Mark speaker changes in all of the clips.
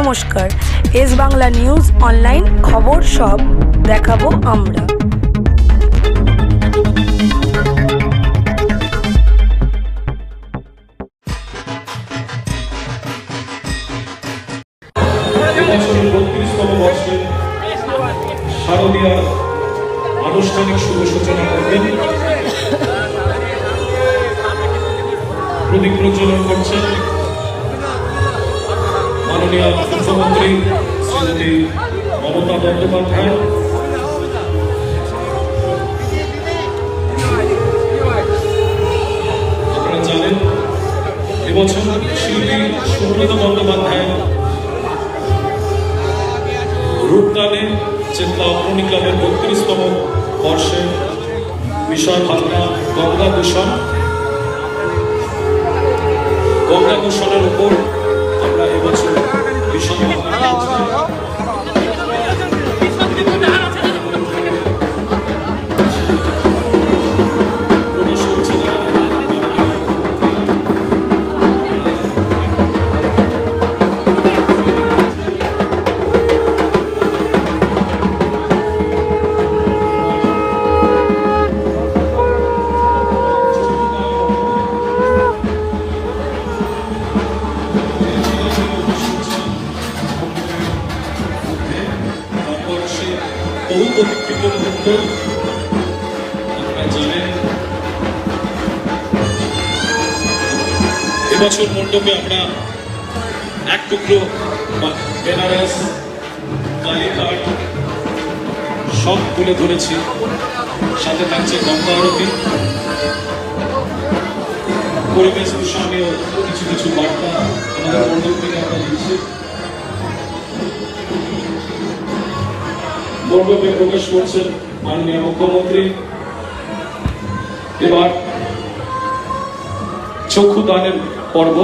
Speaker 1: নমস্কার। S Bangla news online খবর সব দেখাবো আমরা।
Speaker 2: আনুষ্ঠানিক শুভ সূচনা করবেন। প্রদীপ প্রজ্বলন করছেন। মাননীয় মুখ্যমন্ত্রী শ্রীমতী মমতা বন্দ্যোপাধ্যায়। আপনারা জানেন, এবছর শিল্পী সুব্রত বন্দ্যোপাধ্যায় রূপদানে চেতলা অগ্রণী ক্লাবের বত্রিশতম বর্ষে বিষয় ভাবনা গঙ্গা দূষণ গঙ্গা দূষণের উপর আমরা এবছর বিষয় বহু প্রতীক্ষিত মুহূর্ত আপনারা জানেন এবছর মণ্ডপে আমরা এক টুকরো বেনারস কালীঘাট সব তুলে ধরেছি। সাথে থাকছে গঙ্গা আরতি। পরিবেশ দূষণীয় কিছু কিছু বার্তা আমাদের মণ্ডপ থেকে আমরা দিচ্ছি। মণ্ডপে প্রবেশ করছেন মাননীয় মুখ্যমন্ত্রী। এবার চক্ষু দানের পর্ব।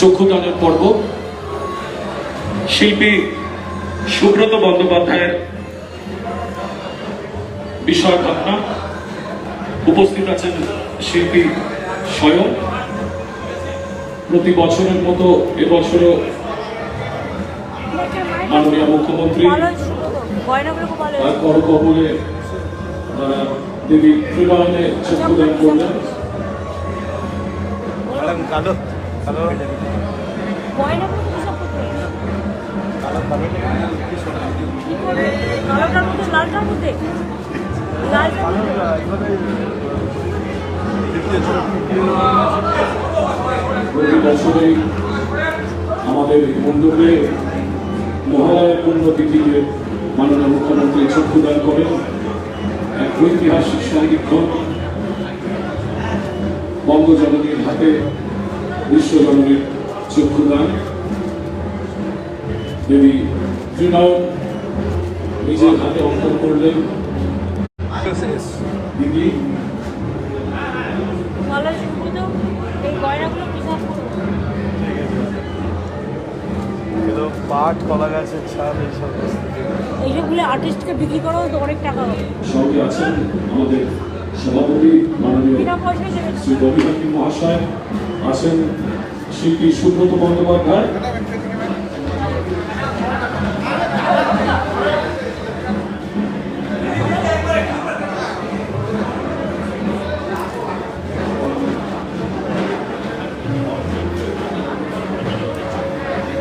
Speaker 2: চক্ষু দানের পর্ব। শিল্পী সুব্রত বন্দ্যোপাধ্যায়ের বিষয় ভাবনা উপস্থিত আছেন শিল্পী স্বয়ং। প্রতি বছরের মতো এবছরও মাননীয় মুখ্যমন্ত্রী তার করকবলে দেবী ত্রিনয়নে চক্ষুদান করলেন।
Speaker 3: ম্যাডাম কালো কালো। কালো কালো।
Speaker 4: কালোটার মধ্যে লালটার
Speaker 2: প্রতি বছরই আমাদের মণ্ডপে মহালয়ের পুণ্যতিথিতে মাননীয় মুখ্যমন্ত্রী চক্ষুদান করেন। এক ঐতিহাসিক সন্ধিক্ষণ বঙ্গজননীর হাতে বিশ্বজননীর চক্ষুদান। দেবী ত্রিনয়ন নিজের হাতে অঙ্কন করলেন। দিদি
Speaker 3: পাট কলা গাছের ছাদ এইসব
Speaker 4: এইসবগুলো আর্টিস্টকে বিক্রি করো তো অনেক টাকা হবে।
Speaker 2: সঙ্গে আছেন আমাদের সভাপতি মাননীয় শ্রী রবি মহাশয় আছেন শিল্পী সুব্রত বন্দ্যোপাধ্যায়